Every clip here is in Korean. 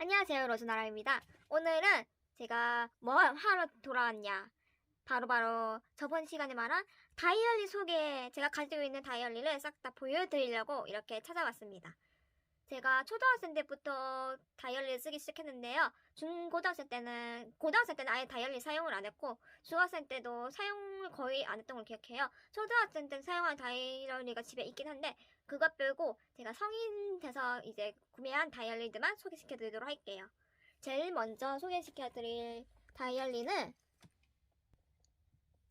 안녕하세요 로즈나라입니다. 오늘은 제가 뭘 하러 돌아왔냐 바로바로 저번 시간에 말한 다이어리 소개 제가 가지고 있는 다이어리를 싹 다 보여드리려고 이렇게 찾아왔습니다. 제가 초등학생 때부터 다이어리를 쓰기 시작했는데요. 중고등학생 때는 고등학생 때는 아예 다이어리 사용을 안 했고 중학생 때도 사용을 거의 안 했던 걸 기억해요. 초등학생 때는 사용한 다이어리가 집에 있긴 한데 그것 빼고 제가 성인 돼서 이제 구매한 다이어리들만 소개시켜 드리도록 할게요. 제일 먼저 소개시켜 드릴 다이어리는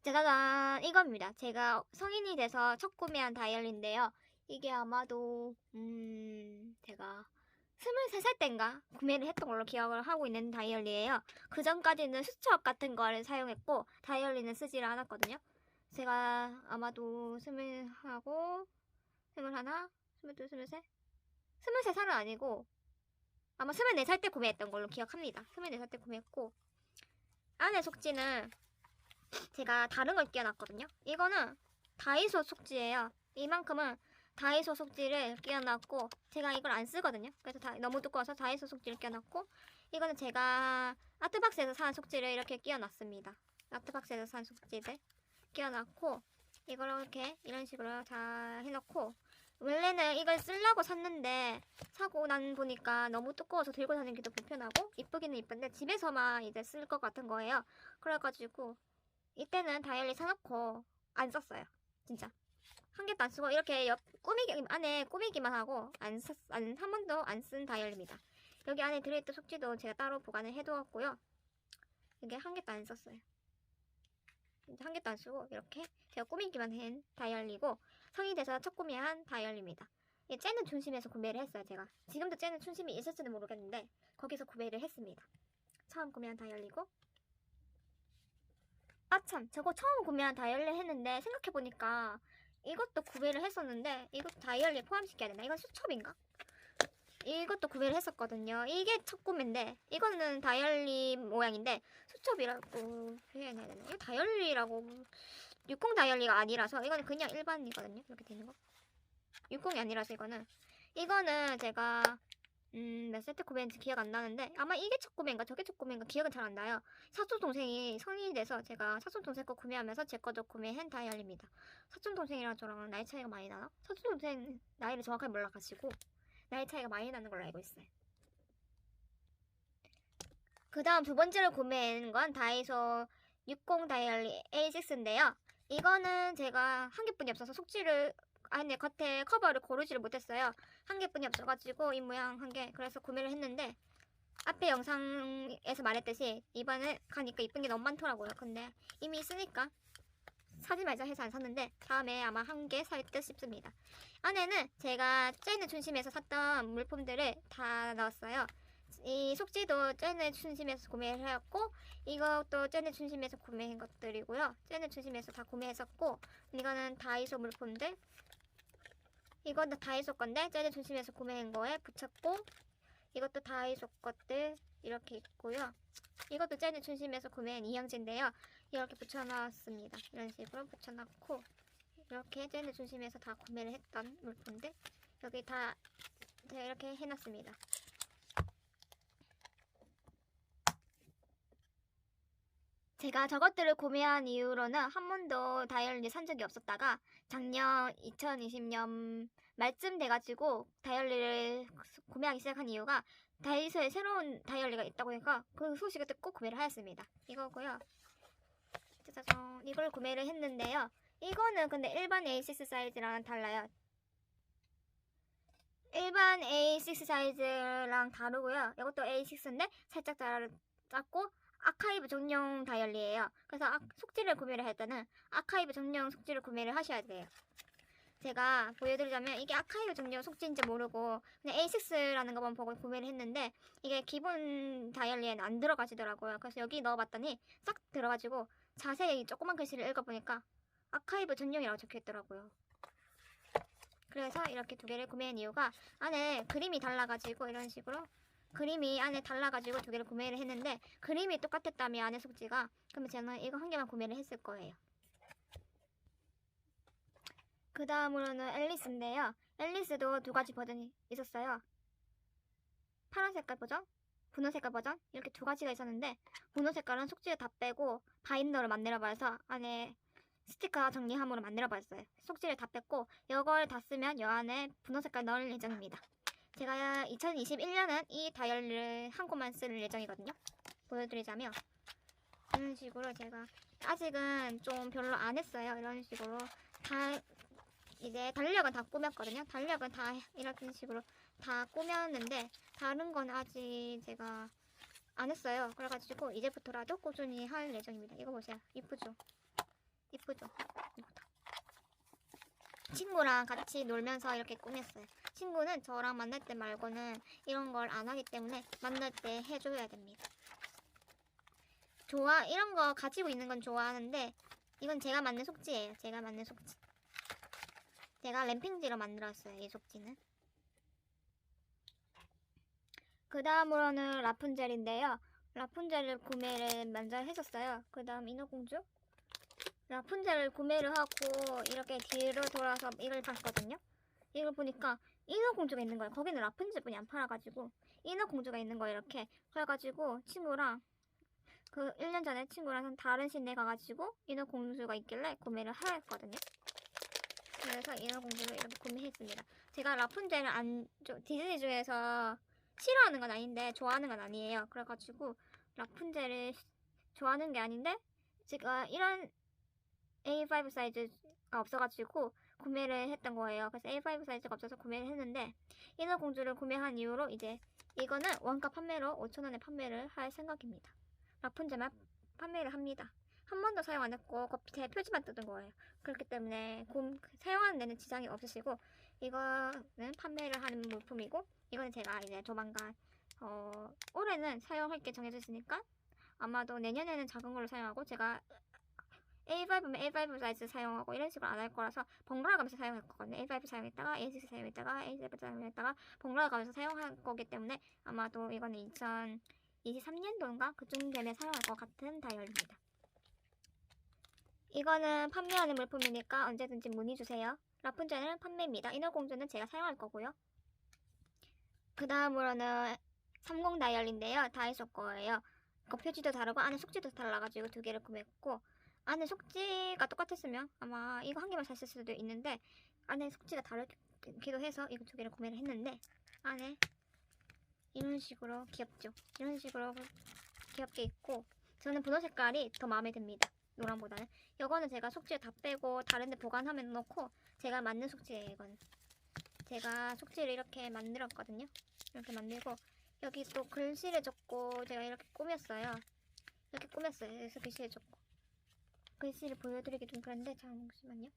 짜자잔 이겁니다. 제가 성인이 돼서 첫 구매한 다이어리인데요. 이게 아마도 음 제가 23살 땐가 구매를 했던 걸로 기억을 하고 있는 다이어리예요. 그 전까지는 수첩 같은 거를 사용했고 다이어리는 쓰지를 않았거든요. 제가 아마도 스물하고 스물하나, 스물둘, 스물셋, 스물세 살은 아니고 아마 스물네 살 때 구매했던 걸로 기억합니다. 스물네 살 때 구매했고 안에 속지는 제가 다른 걸 끼워놨거든요. 이거는 다이소 속지예요. 이만큼은 다이소 속지를 끼워놨고 제가 이걸 안 쓰거든요. 그래서 다, 너무 두꺼워서 다이소 속지를 끼워놨고 이거는 제가 아트박스에서 산 속지를 이렇게 끼워놨습니다. 아트박스에서 산 속지들 끼워놨고 이걸 이렇게 이런 식으로 다 해놓고 원래는 이걸 쓰려고 샀는데 사고 난 보니까 너무 두꺼워서 들고 다니기도 불편하고 이쁘기는 이쁜데 집에서만 이제 쓸 것 같은 거예요. 그래가지고 이때는 다이어리 사놓고 안 썼어요. 진짜 한 개도 안 쓰고 이렇게 옆 꾸미기 안에 꾸미기만 하고 안 안한 번도 안 쓴 다이어리입니다. 여기 안에 들어있던 속지도 제가 따로 보관을 해두었고요. 이게 한 개도 안 썼어요. 한 개도 안 쓰고 이렇게 제가 꾸미기만 한 다이어리고 성이 돼서 첫 구매한 다이어리입니다. 이 째는 춘심에서 구매를 했어요, 제가. 지금도 째는 춘심이 있을지는 모르겠는데 거기서 구매를 했습니다. 처음 구매한 다이어리고 아참, 저거 처음 구매한 다이어리 했는데 생각해보니까 이것도 구매를 했었는데 이것도 다이어리에 포함시켜야 되나? 이건 수첩인가? 이것도 구매를 했었거든요. 이게 첫 구매인데 이거는 다이어리 모양인데 수첩이라고 표현해야 되나? 이거 다이어리라고 60 다이어리가 아니라서 이거는 그냥 일반이거든요. 이렇게 되는 거. 60이 아니라서 이거는 이거는 제가 음, 몇 세트 구매인지 기억 안 나는데 아마 이게 첫 구매인가 저게 첫 구매인가 기억은 잘 안 나요. 사촌 동생이 성인이 돼서 제가 사촌 동생 거 구매하면서 제 거도 구매한 다이어리입니다. 사촌 동생이랑 저랑 나이 차이가 많이 나나? 사촌 동생 나이를 정확하게 몰라가지고 나이 차이가 많이 나는 걸로 알고 있어요. 그 다음 두 번째로 구매한 건 다이소 60 다이어리 A6인데요. 이거는 제가 한 개뿐이 없어서 속지를 안에 겉에 커버를 고르지를 못했어요. 한 개뿐이 없어가지고 이 모양 한 개. 그래서 구매를 했는데 앞에 영상에서 말했듯이 이번에 가니까 이쁜 게 너무 많더라고요. 근데 이미 있으니까 사지 말자 해서 안 샀는데 다음에 아마 한 개 살 듯 싶습니다. 안에는 제가 쟤는 춘심에서 샀던 물품들을 다 넣었어요. 이 속지도 쟤는 춘심에서 구매를 하였고 이것도 쟤는 춘심에서 구매한 것들이고요. 쟤는 춘심에서 다 구매했었고 이거는 다이소 물품들 이거는 다이소 건데 쟤는 춘심에서 구매한 거에 붙였고 이것도 다이소 것들 이렇게 있고요. 이것도 쟤는 춘심에서 구매한 이영지인데요. 이렇게 붙여놨습니다. 이런 식으로 붙여놨고 이렇게 쟤는 춘심에서 다 구매를 했던 물품들 여기 다 제가 이렇게 해놨습니다. 제가 저것들을 구매한 이후로는 한 번도 다이어리 산 적이 없었다가 작년 2020년 말쯤 돼가지고 다이어리를 구매하기 시작한 이유가 다이소에 새로운 다이어리가 있다고 하니까 그 소식을 듣고 구매를 하였습니다. 이거고요. 짜자잔 이걸 구매를 했는데요. 이거는 근데 일반 A6 사이즈랑 달라요. 일반 A6 사이즈랑 다르고요. 이것도 A6인데 살짝 작- 작고 아카이브 전용 다이어리예요. 그래서 아- 속지를 구매를 할 때는 아카이브 전용 속지를 구매를 하셔야 돼요. 제가 보여드리자면 이게 아카이브 전용 속지인지 모르고 그냥 A6라는 것만 보고 구매를 했는데 이게 기본 다이어리에는 안 들어가지더라고요. 그래서 여기 넣어봤더니 싹 들어가지고 자세히 조그만 글씨를 읽어보니까 아카이브 전용이라고 적혀있더라고요. 그래서 이렇게 두 개를 구매한 이유가 안에 그림이 달라가지고 이런 식으로 그림이 안에 달라가지고 두 개를 구매를 했는데 그림이 똑같았다면 안에 속지가 그러면 저는 이거 한 개만 구매를 했을 거예요. 그 다음으로는 앨리스인데요. 앨리스도 두 가지 버전이 있었어요. 파란 색깔 버전, 분홍 색깔 버전 이렇게 두 가지가 있었는데 분홍 색깔은 속지를 다 빼고 바인더를 만들어 버려서 안에 스티커 정리함으로 만들어 버렸어요. 속지를 다 뺐고 이걸 다 쓰면 요 안에 분홍 색깔 넣을 예정입니다. 제가 2021년은 이 다이얼리를 한 곳만 쓸 예정이거든요. 보여드리자면 이런 식으로 제가 아직은 좀 별로 안 했어요. 이런 식으로 다 이제 달력은 다 꾸몄거든요. 달력은 다 이런 식으로 다 꾸몄는데 다른 건 아직 제가 안 했어요. 그래가지고 이제부터라도 꾸준히 할 예정입니다. 이거 보세요. 이쁘죠? 이쁘죠? 이거다. 친구랑 같이 놀면서 이렇게 꾸몄어요. 친구는 저랑 만날 때 말고는 이런 걸 안 하기 때문에 만날 때 해줘야 됩니다. 좋아 이런 거 가지고 있는 건 좋아하는데 이건 제가 만든 속지예요. 제가 만든 속지. 제가 램핑지로 만들었어요. 이 속지는. 그 다음으로는 라푼젤인데요. 라푼젤을 구매를 먼저 했었어요. 그 다음 인어공주. 라푼젤을 구매를 하고 이렇게 뒤로 돌아서 이걸 봤거든요. 이걸 보니까 인어공주가 있는 거예요. 거기는 라푼젤 뿐이 안 팔아가지고 인어공주가 있는 거예요. 이렇게. 그래가지고 친구랑 그 1년 전에 친구랑 다른 시내 가가지고 인어공주가 있길래 구매를 하였거든요. 그래서 인어공주를 이렇게 구매했습니다. 제가 라푼젤을 안, 저- 디즈니 중에서 싫어하는 건 아닌데 좋아하는 건 아니에요. 그래가지고 라푼젤을 좋아하는 게 아닌데 제가 이런 A5 사이즈가 없어가지고 구매를 했던 거예요. 그래서 A5 사이즈가 없어서 구매를 했는데 인어공주를 구매한 이후로 이제 이거는 원가 판매로 5,000원에 판매를 할 생각입니다. 라푼젤만 판매를 합니다. 한 번도 사용 안 했고 겉에 표지만 뜯은 거예요. 그렇기 때문에 곰, 사용하는 데는 지장이 없으시고 이거는 판매를 하는 물품이고 이거는 제가 이제 조만간 어, 올해는 사용할 게 정해져 있으니까 아마도 내년에는 작은 걸로 사용하고 제가 A5면 A5 사이즈 사용하고 이런 식으로 안 할 거라서 번갈아 가면서 사용할 거거든요. A5 사용했다가 A6 사용했다가 A7 사용했다가 번갈아 가면서 사용할 거기 때문에 아마도 이거는 2023년도인가 그쯤 되면 사용할 것 같은 다이얼입니다. 이거는 판매하는 물품이니까 언제든지 문의 주세요. 라푼젤은 판매입니다. 인어공주는 제가 사용할 거고요. 그 다음으로는 30 다이얼인데요. 다이소 거예요. 그 표지도 다르고 안에 속지도 달라가지고 두 개를 구매했고 안에 속지가 똑같았으면 아마 이거 한 개만 샀을 수도 있는데 안에 속지가 다르기도 해서 이거 두 개를 구매를 했는데 안에 이런 식으로 귀엽죠? 이런 식으로 귀엽게 있고 저는 분홍 색깔이 더 마음에 듭니다. 노란보다는. 이거는 제가 속지를 다 빼고 다른 데 보관하면 놓고 제가 만든 속지예요 이건 제가 속지를 이렇게 만들었거든요. 이렇게 만들고 여기 또 글씨를 적고 제가 이렇게 꾸몄어요. 이렇게 꾸몄어요. 그래서 글씨를 적고 글씨를 보여드리기 좀 그런데 잠시만요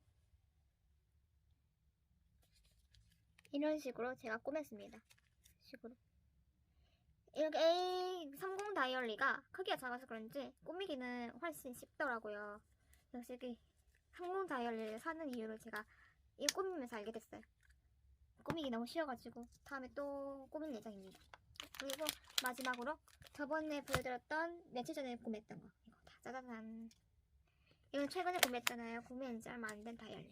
이런 식으로 제가 꾸몄습니다 식으로 이렇게 A30 다이얼리가 크기가 작아서 그런지 꾸미기는 훨씬 쉽더라고요. 역시 이 항공 다이얼리를 사는 이유를 제가 이 꾸미면서 알게 됐어요. 꾸미기 너무 쉬워가지고 다음에 또 꾸밀 예정입니다. 그리고 마지막으로 저번에 보여드렸던 며칠 전에 구매했던 거 이거 다 짜자잔 이건 최근에 구매했잖아요. 구매한 지 얼마 안 된 다이얼리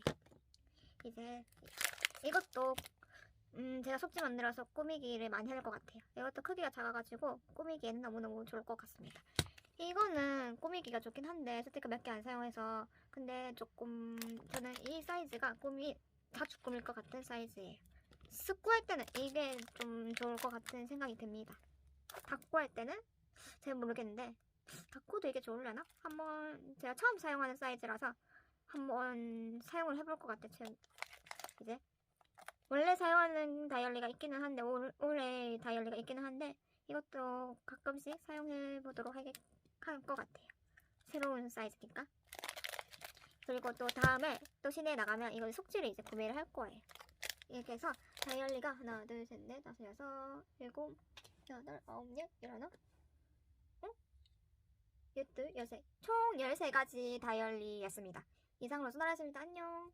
이제 이것도 음, 제가 속지 만들어서 꾸미기를 많이 할 것 같아요. 이것도 크기가 작아가지고 꾸미기에는 너무너무 좋을 것 같습니다. 이거는 꾸미기가 좋긴 한데 스티커 몇 개 안 사용해서 근데 조금 저는 이 사이즈가 꾸미 자주 꾸밀 것 같은 사이즈예요. 스쿠 할 때는 이게 좀 좋을 것 같은 생각이 듭니다. 닫고 할 때는 잘 모르겠는데 닫고도 이게 좋으려나? 한번 제가 처음 사용하는 사이즈라서 한번 사용을 해볼 것 같아요. 지금 이제 원래 사용하는 다이얼리가 있기는 한데 올, 올해 다이얼리가 있기는 한데 이것도 가끔씩 사용해 보도록 할 것 같아요. 새로운 사이즈니까. 그리고 또 다음에 또 시내에 나가면 이걸 속지를 이제 구매를 할 거예요. 이렇게 해서 다이얼리가 하나, 둘, 셋, 넷, 다섯, 여섯, 일곱, 여덟, 아홉, 열, 열하나? 응? 열둘, 열세. 총 13가지 다이얼리였습니다. 이상으로 수나라였습니다. 안녕.